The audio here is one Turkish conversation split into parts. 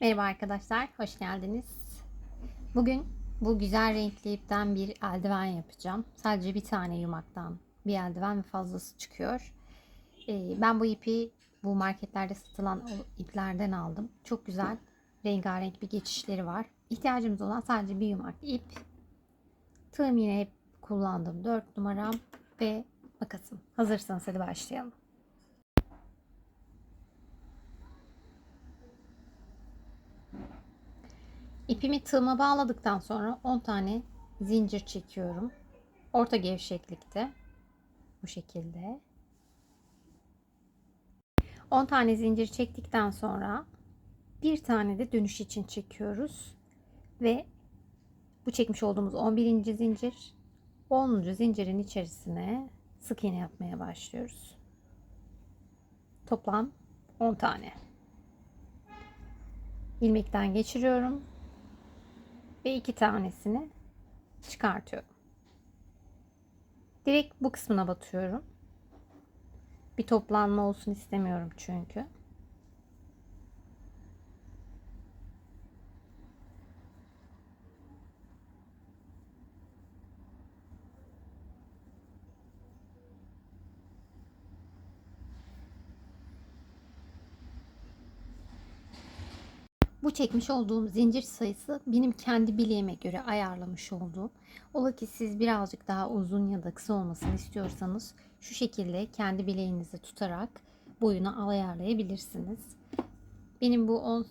Merhaba arkadaşlar, hoş geldiniz. Bugün bu güzel renkli ipten bir eldiven yapacağım. Sadece bir tane yumaktan bir eldiven ve fazlası çıkıyor. Ee, ben bu ipi bu marketlerde satılan iplerden aldım. Çok güzel rengarenk bir geçişleri var. İhtiyacımız olan sadece bir yumak ip. Tığım yine hep kullandım. 4 numaram ve makasım. Hazırsanız hadi başlayalım. İpimi tığıma bağladıktan sonra 10 tane zincir çekiyorum. Orta gevşeklikte. Bu şekilde. 10 tane zincir çektikten sonra bir tane de dönüş için çekiyoruz. Ve bu çekmiş olduğumuz 11. zincir 10. zincirin içerisine sık iğne yapmaya başlıyoruz. Toplam 10 tane. ilmekten geçiriyorum ve iki tanesini çıkartıyorum. Direkt bu kısmına batıyorum. Bir toplanma olsun istemiyorum çünkü. Bu çekmiş olduğum zincir sayısı benim kendi bileğime göre ayarlamış olduğum. Ola ki siz birazcık daha uzun ya da kısa olmasını istiyorsanız şu şekilde kendi bileğinizi tutarak boyunu ayarlayabilirsiniz. Benim bu 10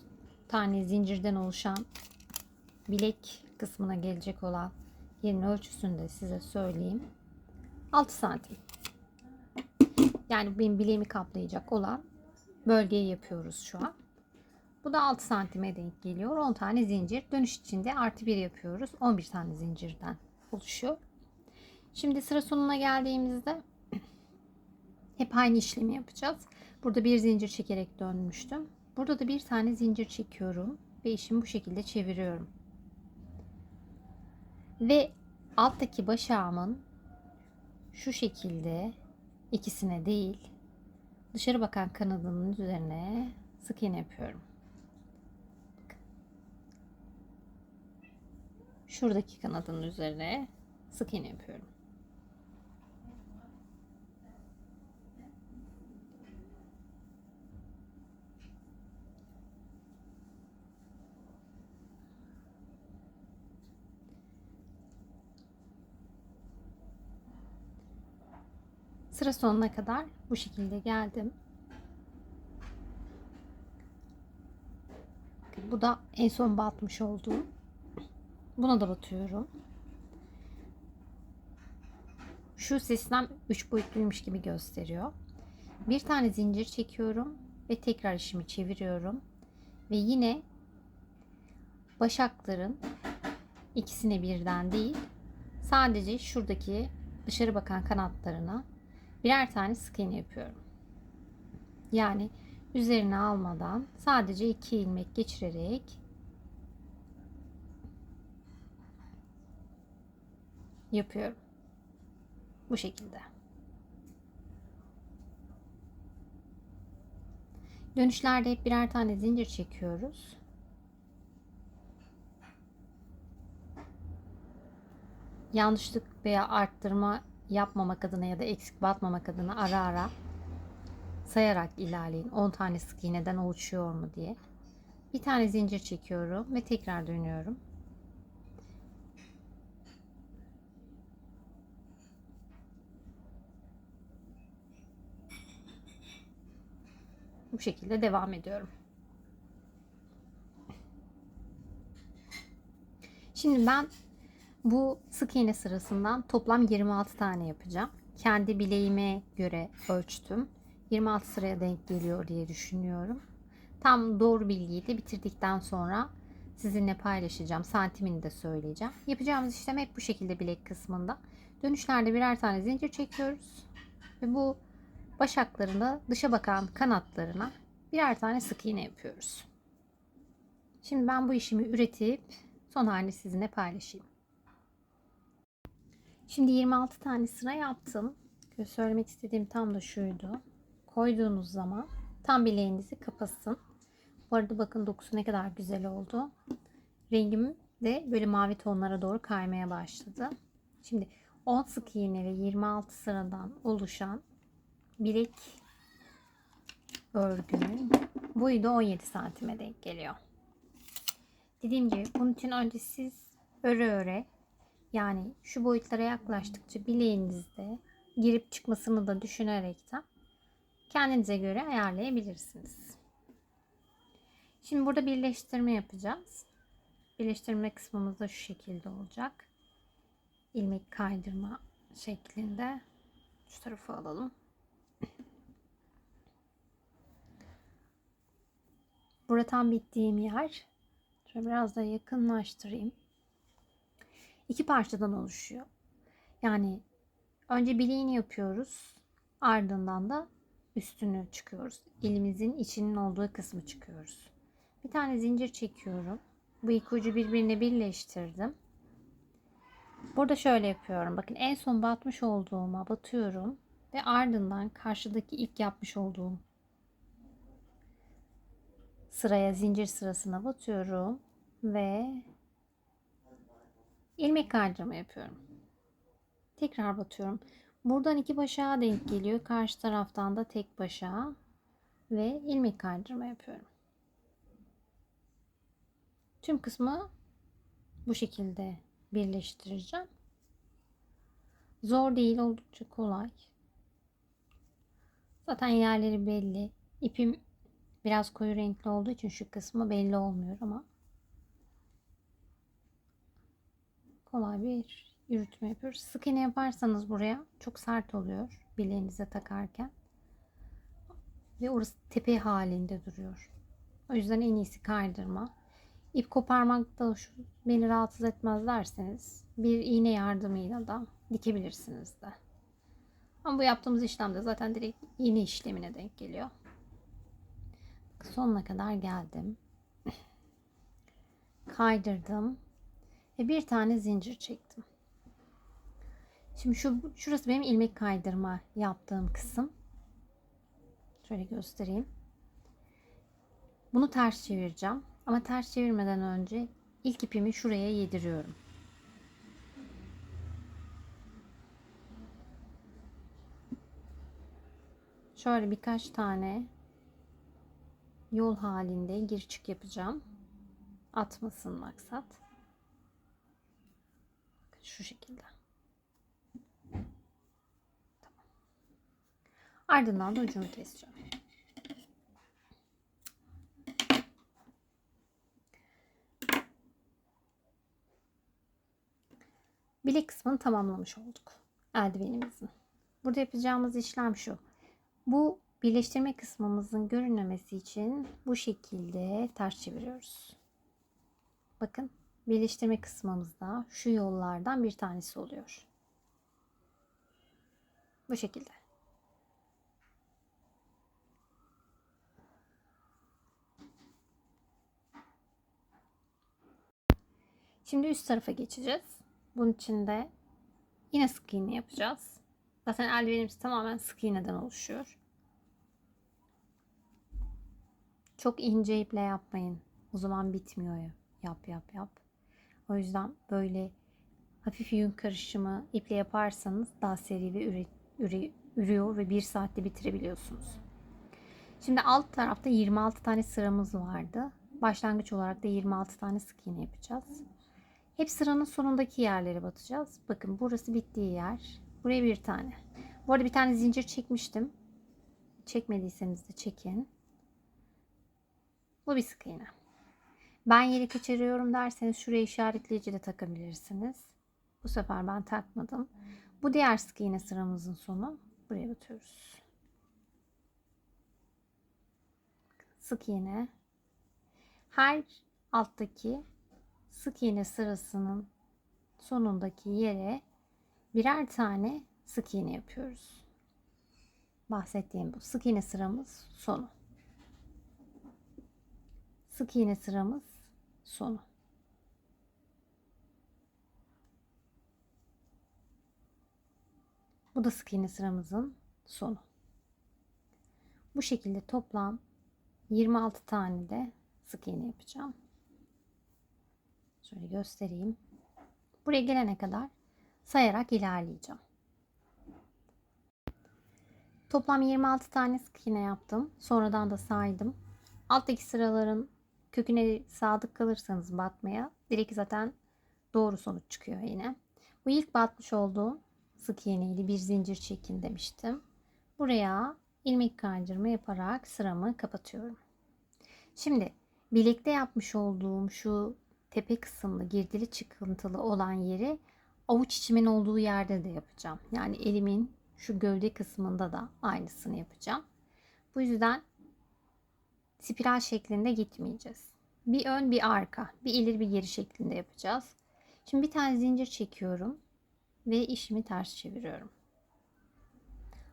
tane zincirden oluşan bilek kısmına gelecek olan yerin ölçüsünü de size söyleyeyim. 6 santim. Yani benim bileğimi kaplayacak olan bölgeyi yapıyoruz şu an. Bu da 6 santime denk geliyor. 10 tane zincir. Dönüş içinde artı 1 yapıyoruz. 11 tane zincirden oluşuyor. Şimdi sıra sonuna geldiğimizde hep aynı işlemi yapacağız. Burada bir zincir çekerek dönmüştüm. Burada da bir tane zincir çekiyorum ve işimi bu şekilde çeviriyorum. Ve alttaki başağımın şu şekilde ikisine değil dışarı bakan kanadının üzerine sık iğne yapıyorum. Şuradaki kanadın üzerine sık iğne yapıyorum. Sıra sonuna kadar bu şekilde geldim. Bu da en son batmış olduğum Buna da batıyorum. Şu sistem 3 boyutluymuş gibi gösteriyor. Bir tane zincir çekiyorum ve tekrar işimi çeviriyorum. Ve yine başakların ikisine birden değil sadece şuradaki dışarı bakan kanatlarına birer tane sık iğne yapıyorum. Yani üzerine almadan sadece iki ilmek geçirerek yapıyorum. Bu şekilde. Dönüşlerde hep birer tane zincir çekiyoruz. Yanlışlık veya arttırma yapmamak adına ya da eksik batmamak adına ara ara sayarak ilerleyin. 10 tane sık iğneden oluşuyor mu diye. Bir tane zincir çekiyorum ve tekrar dönüyorum. Bu şekilde devam ediyorum. Şimdi ben bu sık iğne sırasından toplam 26 tane yapacağım. Kendi bileğime göre ölçtüm. 26 sıraya denk geliyor diye düşünüyorum. Tam doğru bilgiyi de bitirdikten sonra sizinle paylaşacağım. Santimini de söyleyeceğim. Yapacağımız işlem hep bu şekilde bilek kısmında. Dönüşlerde birer tane zincir çekiyoruz. Ve bu başaklarını dışa bakan kanatlarına birer tane sık iğne yapıyoruz. Şimdi ben bu işimi üretip son halini sizinle paylaşayım. Şimdi 26 tane sıra yaptım. Söylemek istediğim tam da şuydu. Koyduğunuz zaman tam bileğinizi kapasın. Bu arada bakın dokusu ne kadar güzel oldu. Rengim de böyle mavi tonlara doğru kaymaya başladı. Şimdi 10 sık iğne ve 26 sıradan oluşan bilek örgünün boyu da 17 santime denk geliyor. Dediğim gibi bunun için önce siz öre öre yani şu boyutlara yaklaştıkça bileğinizde girip çıkmasını da düşünerekten kendinize göre ayarlayabilirsiniz. Şimdi burada birleştirme yapacağız. Birleştirme kısmımız da şu şekilde olacak. İlmek kaydırma şeklinde. Şu tarafa alalım. Burada tam bittiğim yer. Şöyle biraz da yakınlaştırayım. İki parçadan oluşuyor. Yani önce bileğini yapıyoruz. Ardından da üstünü çıkıyoruz. Elimizin içinin olduğu kısmı çıkıyoruz. Bir tane zincir çekiyorum. Bu iki ucu birbirine birleştirdim. Burada şöyle yapıyorum. Bakın en son batmış olduğuma batıyorum. Ve ardından karşıdaki ilk yapmış olduğum sıraya zincir sırasına batıyorum. Ve ilmek kaydırma yapıyorum. Tekrar batıyorum. Buradan iki başağa denk geliyor. Karşı taraftan da tek başağa ve ilmek kaydırma yapıyorum. Tüm kısmı bu şekilde birleştireceğim. Zor değil, oldukça kolay. Zaten yerleri belli. İpim biraz koyu renkli olduğu için şu kısmı belli olmuyor ama kolay bir yürütme yapıyoruz. Sık iğne yaparsanız buraya çok sert oluyor bileğinize takarken. Ve orası tepe halinde duruyor. O yüzden en iyisi kaydırma. İp koparmak da şu, beni rahatsız etmez derseniz bir iğne yardımıyla da dikebilirsiniz de. Ama bu yaptığımız işlemde zaten direkt iğne işlemine denk geliyor. Sonuna kadar geldim. Kaydırdım. Ve bir tane zincir çektim. Şimdi şu şurası benim ilmek kaydırma yaptığım kısım. Şöyle göstereyim. Bunu ters çevireceğim. Ama ters çevirmeden önce ilk ipimi şuraya yediriyorum. Şöyle birkaç tane yol halinde gir çık yapacağım. Atmasın maksat. Şu şekilde. Tamam. Ardından da ucunu keseceğim. bilek kısmını tamamlamış olduk. Eldivenimizin. Burada yapacağımız işlem şu. Bu birleştirme kısmımızın görünmemesi için bu şekilde ters çeviriyoruz. Bakın birleştirme kısmımızda şu yollardan bir tanesi oluyor. Bu şekilde. Şimdi üst tarafa geçeceğiz. Bunun için de yine sık iğne yapacağız. Zaten eldivenimiz tamamen sık iğneden oluşuyor. Çok ince iple yapmayın. O zaman bitmiyor. Yap yap yap. O yüzden böyle hafif yün karışımı iple yaparsanız daha seri ve üre, üre, ürüyor ve bir saatte bitirebiliyorsunuz. Şimdi alt tarafta 26 tane sıramız vardı. Başlangıç olarak da 26 tane sık iğne yapacağız. Hep sıranın sonundaki yerlere batacağız. Bakın burası bittiği yer. Buraya bir tane. Bu arada bir tane zincir çekmiştim. Çekmediyseniz de çekin. Bu bir sık iğne. Ben yeri kaçırıyorum derseniz şuraya işaretleyici de takabilirsiniz. Bu sefer ben takmadım. Bu diğer sık iğne sıramızın sonu. Buraya batıyoruz. Sık iğne. Her alttaki sık iğne sırasının sonundaki yere birer tane sık iğne yapıyoruz. Bahsettiğim bu. Sık iğne sıramız sonu. Sık iğne sıramız sonu. Bu da sık iğne sıramızın sonu. Bu şekilde toplam 26 tane de sık iğne yapacağım. Şöyle göstereyim. Buraya gelene kadar sayarak ilerleyeceğim. Toplam 26 tane sık iğne yaptım. Sonradan da saydım. Alttaki sıraların köküne sadık kalırsanız batmaya direkt zaten doğru sonuç çıkıyor yine. Bu ilk batmış olduğum sık iğneydi. Bir zincir çekin demiştim. Buraya ilmek kaydırma yaparak sıramı kapatıyorum. Şimdi bilekte yapmış olduğum şu tepe kısımlı girdili çıkıntılı olan yeri avuç içimin olduğu yerde de yapacağım. Yani elimin şu gövde kısmında da aynısını yapacağım. Bu yüzden spiral şeklinde gitmeyeceğiz. Bir ön bir arka, bir ileri bir geri şeklinde yapacağız. Şimdi bir tane zincir çekiyorum ve işimi ters çeviriyorum.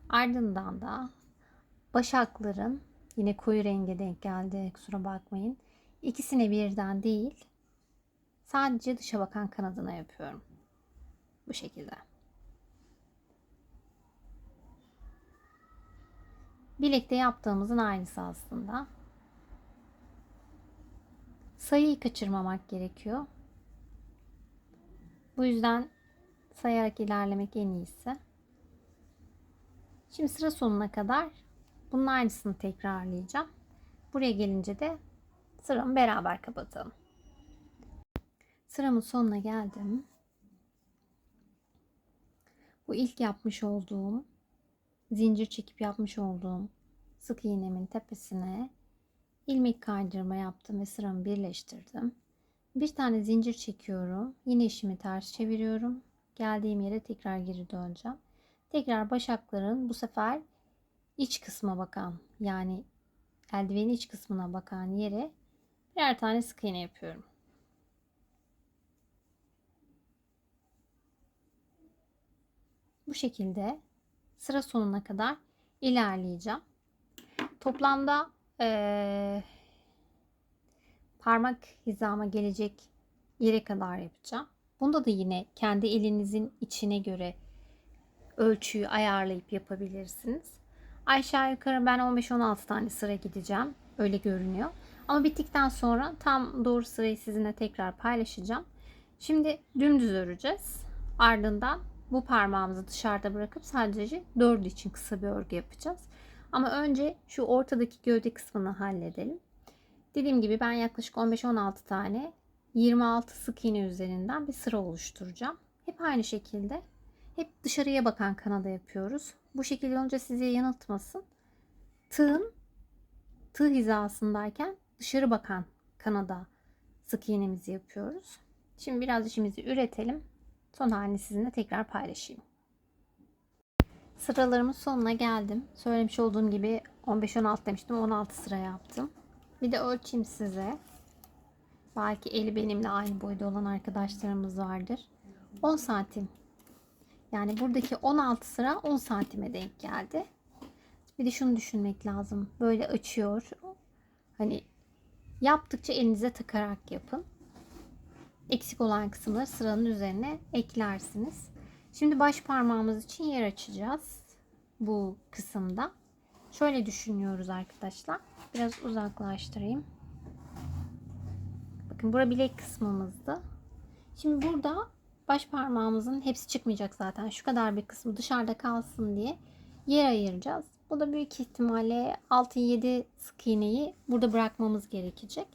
Ardından da başakların yine koyu renge denk geldi kusura bakmayın. İkisine birden değil sadece dışa bakan kanadına yapıyorum. Bu şekilde. Bilekte yaptığımızın aynısı aslında. Sayıyı kaçırmamak gerekiyor. Bu yüzden sayarak ilerlemek en iyisi. Şimdi sıra sonuna kadar bunun aynısını tekrarlayacağım. Buraya gelince de sıramı beraber kapatalım. Sıramın sonuna geldim. Bu ilk yapmış olduğum zincir çekip yapmış olduğum sık iğnemin tepesine ilmek kaydırma yaptım ve sıramı birleştirdim. Bir tane zincir çekiyorum. Yine işimi ters çeviriyorum. Geldiğim yere tekrar geri döneceğim. Tekrar başakların bu sefer iç kısma bakan yani eldivenin iç kısmına bakan yere birer tane sık iğne yapıyorum. Bu şekilde sıra sonuna kadar ilerleyeceğim. Toplamda ee, parmak hizama gelecek yere kadar yapacağım. Bunda da yine kendi elinizin içine göre ölçüyü ayarlayıp yapabilirsiniz. Aşağı yukarı ben 15-16 tane sıra gideceğim. Öyle görünüyor. Ama bittikten sonra tam doğru sırayı sizinle tekrar paylaşacağım. Şimdi dümdüz öreceğiz. Ardından bu parmağımızı dışarıda bırakıp sadece dördü için kısa bir örgü yapacağız. Ama önce şu ortadaki gövde kısmını halledelim. Dediğim gibi ben yaklaşık 15-16 tane 26 sık iğne üzerinden bir sıra oluşturacağım. Hep aynı şekilde hep dışarıya bakan kanada yapıyoruz. Bu şekilde olunca sizi yanıltmasın. Tığın tığ hizasındayken dışarı bakan kanada sık iğnemizi yapıyoruz. Şimdi biraz işimizi üretelim. Son halini sizinle tekrar paylaşayım. Sıralarımın sonuna geldim. Söylemiş olduğum gibi 15-16 demiştim. 16 sıra yaptım. Bir de ölçeyim size. Belki eli benimle aynı boyda olan arkadaşlarımız vardır. 10 santim. Yani buradaki 16 sıra 10 santime denk geldi. Bir de şunu düşünmek lazım. Böyle açıyor. Hani yaptıkça elinize takarak yapın. Eksik olan kısımları sıranın üzerine eklersiniz. Şimdi baş parmağımız için yer açacağız. Bu kısımda. Şöyle düşünüyoruz arkadaşlar. Biraz uzaklaştırayım. Bakın bura bilek kısmımızdı. Şimdi burada baş parmağımızın hepsi çıkmayacak zaten. Şu kadar bir kısmı dışarıda kalsın diye yer ayıracağız. Bu da büyük ihtimalle 6-7 sık iğneyi burada bırakmamız gerekecek.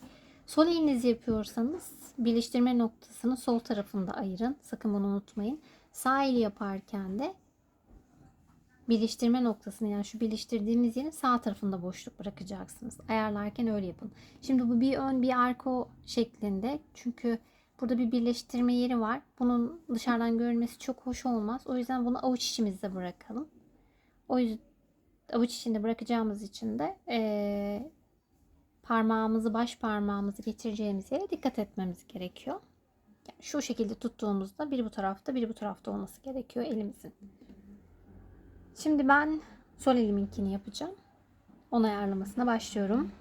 Sol elinizi yapıyorsanız birleştirme noktasını sol tarafında ayırın. Sakın bunu unutmayın. Sağ eli yaparken de birleştirme noktasını yani şu birleştirdiğimiz yerin sağ tarafında boşluk bırakacaksınız. Ayarlarken öyle yapın. Şimdi bu bir ön bir arka şeklinde. Çünkü burada bir birleştirme yeri var. Bunun dışarıdan görünmesi çok hoş olmaz. O yüzden bunu avuç içimizde bırakalım. O yüzden avuç içinde bırakacağımız için de ee, parmağımızı baş parmağımızı getireceğimiz yere dikkat etmemiz gerekiyor. Yani şu şekilde tuttuğumuzda biri bu tarafta biri bu tarafta olması gerekiyor elimizin. Şimdi ben sol eliminkini yapacağım. Onu ayarlamasına başlıyorum.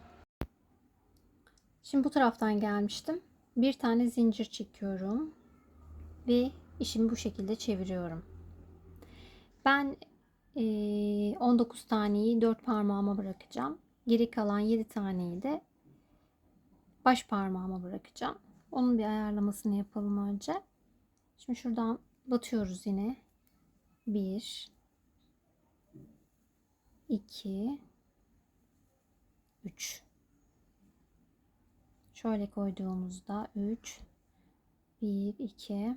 Şimdi bu taraftan gelmiştim. Bir tane zincir çekiyorum. Ve işimi bu şekilde çeviriyorum. Ben 19 taneyi 4 parmağıma bırakacağım. Geri kalan 7 taneyi de baş parmağıma bırakacağım. Onun bir ayarlamasını yapalım önce. Şimdi şuradan batıyoruz yine. 1 2 3 Şöyle koyduğumuzda 3 1 2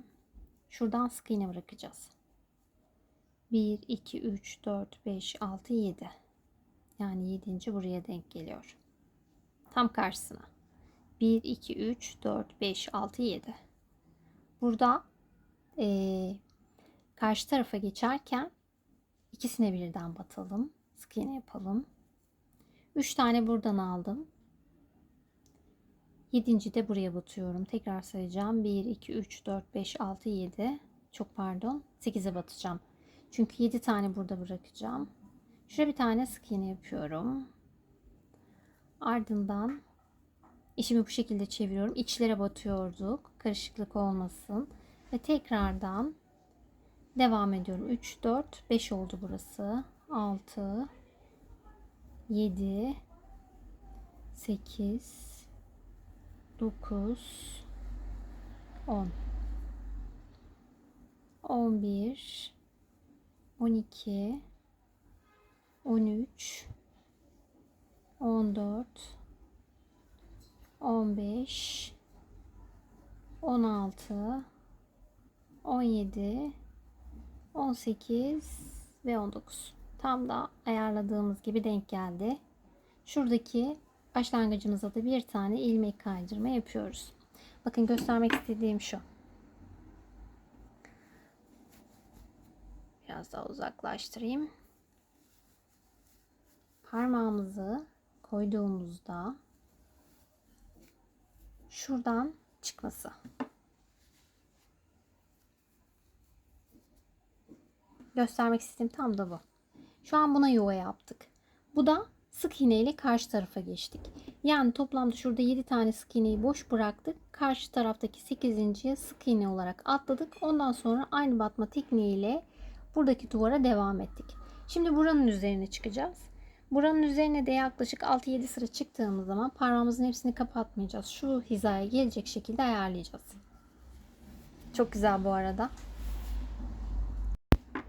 Şuradan sık iğne bırakacağız. 1 2 3 4 5 6 7 Yani 7. buraya denk geliyor. Tam karşısına. 1 2 3 4 5 6 7 Burada ee, karşı tarafa geçerken ikisine birden batalım. Sık iğne yapalım. 3 tane buradan aldım. 7. de buraya batıyorum. Tekrar sayacağım. 1 2 3 4 5 6 7. Çok pardon. 8'e batacağım. Çünkü 7 tane burada bırakacağım. Şuraya bir tane sık iğne yapıyorum. Ardından işimi bu şekilde çeviriyorum. İçlere batıyorduk. Karışıklık olmasın. Ve tekrardan devam ediyorum. 3, 4, 5 oldu burası. 6, 7, 8, 9, 10, 11, 12, 13, 14, 15, 16, 17, 18 ve 19. Tam da ayarladığımız gibi denk geldi. Şuradaki başlangıcımıza da bir tane ilmek kaydırma yapıyoruz. Bakın göstermek istediğim şu. Biraz daha uzaklaştırayım. Parmağımızı koyduğumuzda şuradan çıkması. Göstermek istediğim tam da bu. Şu an buna yuva yaptık. Bu da sık iğne ile karşı tarafa geçtik. Yani toplamda şurada 7 tane sık iğneyi boş bıraktık. Karşı taraftaki 8.ye sık iğne olarak atladık. Ondan sonra aynı batma tekniğiyle buradaki duvara devam ettik. Şimdi buranın üzerine çıkacağız. Buranın üzerine de yaklaşık 6-7 sıra çıktığımız zaman parmağımızın hepsini kapatmayacağız. Şu hizaya gelecek şekilde ayarlayacağız. Çok güzel bu arada.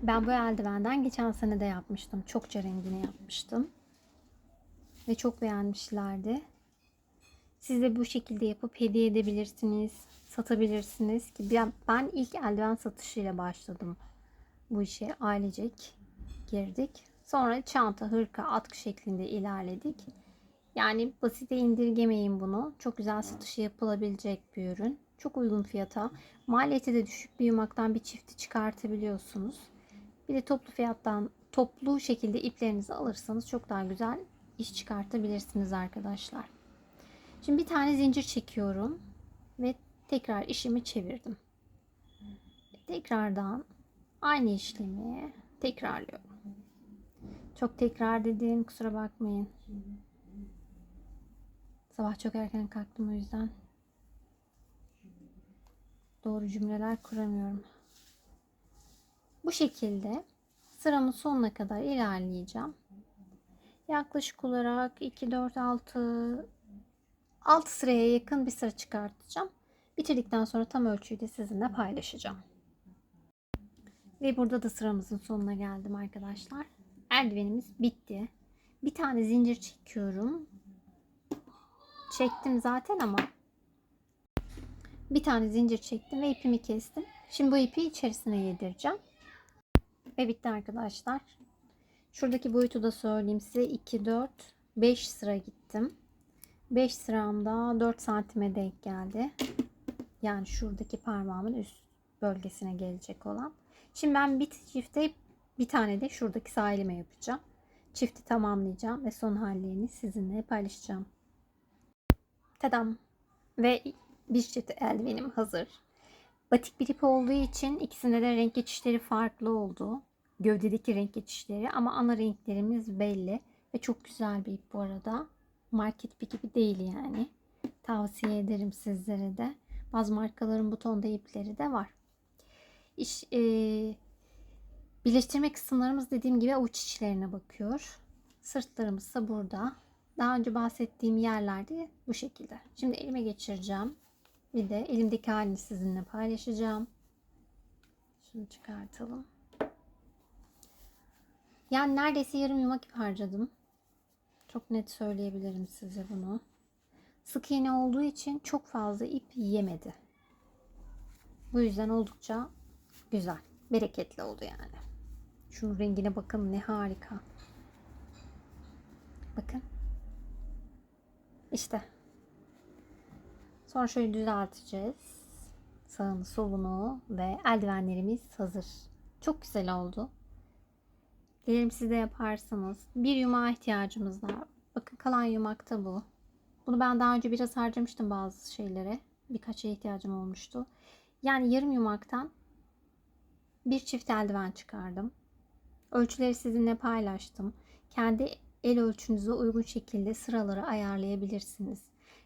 Ben bu eldivenden geçen sene de yapmıştım. Çokça rengini yapmıştım. Ve çok beğenmişlerdi. Siz de bu şekilde yapıp hediye edebilirsiniz. Satabilirsiniz. ki Ben ilk eldiven satışıyla başladım. Bu işe ailecek girdik. Sonra çanta, hırka, atkı şeklinde ilerledik. Yani basite indirgemeyin bunu. Çok güzel satışı yapılabilecek bir ürün. Çok uygun fiyata. Maliyeti de düşük bir yumaktan bir çifti çıkartabiliyorsunuz. Bir de toplu fiyattan toplu şekilde iplerinizi alırsanız çok daha güzel iş çıkartabilirsiniz arkadaşlar. Şimdi bir tane zincir çekiyorum ve tekrar işimi çevirdim. Tekrardan aynı işlemi tekrarlıyorum. Çok tekrar dedim kusura bakmayın. Sabah çok erken kalktım o yüzden. Doğru cümleler kuramıyorum. Bu şekilde sıramın sonuna kadar ilerleyeceğim. Yaklaşık olarak 2, 4, 6, 6 sıraya yakın bir sıra çıkartacağım. Bitirdikten sonra tam ölçüyü de sizinle paylaşacağım. Ve burada da sıramızın sonuna geldim arkadaşlar. Eldivenimiz bitti. Bir tane zincir çekiyorum. Çektim zaten ama bir tane zincir çektim ve ipimi kestim. Şimdi bu ipi içerisine yedireceğim. Ve bitti arkadaşlar. Şuradaki boyutu da söyleyeyim size. 2, 4, 5 sıra gittim. 5 sıramda 4 santime denk geldi. Yani şuradaki parmağımın üst bölgesine gelecek olan. Şimdi ben bir çifte bir tane de şuradaki sağ elime yapacağım. Çifti tamamlayacağım ve son hallerini sizinle paylaşacağım. Tadam. Ve bir çift eldivenim hazır. Batik bir ip olduğu için ikisinde de renk geçişleri farklı oldu. Gövdedeki renk geçişleri ama ana renklerimiz belli. Ve çok güzel bir ip bu arada. Market ipi gibi değil yani. Tavsiye ederim sizlere de. Bazı markaların bu tonda ipleri de var. İş, e, birleştirme kısımlarımız dediğim gibi avuç içlerine bakıyor. Sırtlarımız ise burada. Daha önce bahsettiğim yerlerde bu şekilde. Şimdi elime geçireceğim. Bir de elimdeki halini sizinle paylaşacağım. Şunu çıkartalım. Yani neredeyse yarım yumak ip harcadım. Çok net söyleyebilirim size bunu. Sık iğne olduğu için çok fazla ip yemedi. Bu yüzden oldukça güzel. Bereketli oldu yani. Şunun rengine bakın ne harika. Bakın. İşte. Sonra şöyle düzelteceğiz. Sağını solunu ve eldivenlerimiz hazır. Çok güzel oldu. Dilerim siz de yaparsınız. Bir yumağa ihtiyacımız var. Bakın kalan yumak da bu. Bunu ben daha önce biraz harcamıştım bazı şeylere. Birkaç şeye ihtiyacım olmuştu. Yani yarım yumaktan bir çift eldiven çıkardım. Ölçüleri sizinle paylaştım. Kendi el ölçünüze uygun şekilde sıraları ayarlayabilirsiniz.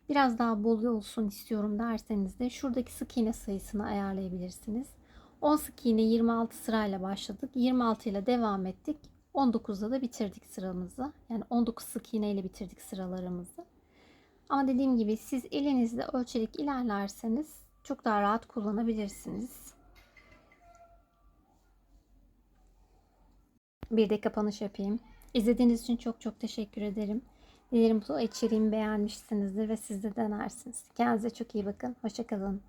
Biraz daha bol olsun istiyorum derseniz de şuradaki sık iğne sayısını ayarlayabilirsiniz. 10 sık iğne 26 sırayla başladık. 26 ile devam ettik. 19'da da bitirdik sıramızı. Yani 19 sık iğne ile bitirdik sıralarımızı. Ama dediğim gibi siz elinizde ölçerek ilerlerseniz çok daha rahat kullanabilirsiniz. Bir de kapanış yapayım. İzlediğiniz için çok çok teşekkür ederim. Dilerim bu içeriğimi beğenmişsinizdir ve siz de denersiniz. Kendinize çok iyi bakın. Hoşçakalın.